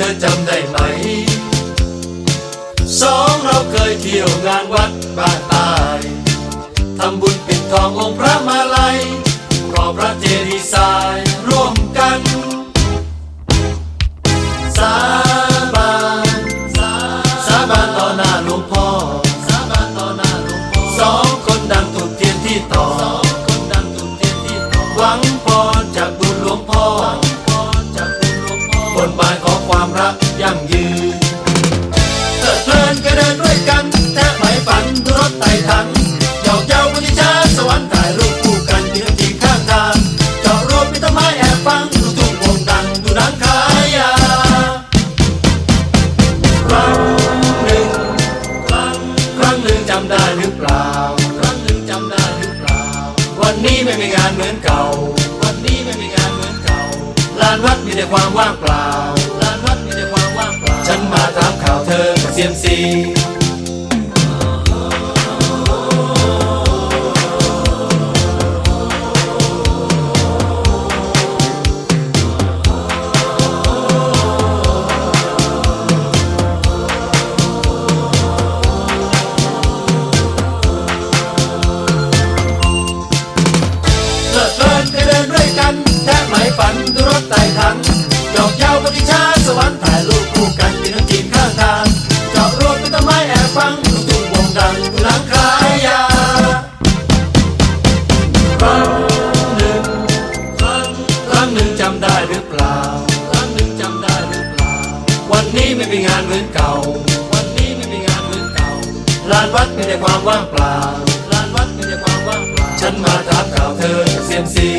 ธอจำได้ไหม สองเราเคยเที่ยวงานวัดบ้านตายทำบุญปิดทององค์พระมาลัยรอพระเจดีย์ทรายร่วมกัน สาบานสาบานต่อหน้าหลวงพ่อสาบานต่อหน้าหลวงพ่อสองคนดังถูกเทียนที่ต่อสองคนดังถูกเทียนที่ต่อหวังพรจากบุญหลวงพ่อ ยั่งยืนเพลิดเพลินก็เดินด้วยกัน แทบไม่ฝันดูรถไต่ถังหยอกเย้าวันที่ชาสวรรค์ถ่ายรูปคู่กันยืนจีบข้างทางจอดรถมีต้นไม้แอบฟังลูกทุ่งวงดังดูนังขายยาครั้งหนึ่งครั้งครั้งหนึ่งจำได้หรือเปล่า ครั้งหนึ่งจำได้หรือเปล่า วันนี้ไม่มีงานเหมือนเก่า วันนี้ไม่มีงานเหมือนเก่าลานวัดมีแต่ความว่างเปล่า ฉันมาถามข่าวเธอเซียมซี หรือเปล่าครั้งหนึ่งจำได้หรือเปล่า วันนี้ไม่มีงานเหมือนเก่า วันนี้ไม่มีงานเหมือนเก่าลานวัดมีแต่ความว่างเปล่าลานวัดมีแต่ความว่างเปล่า ฉันมาถามข่าวเธอเซียมซี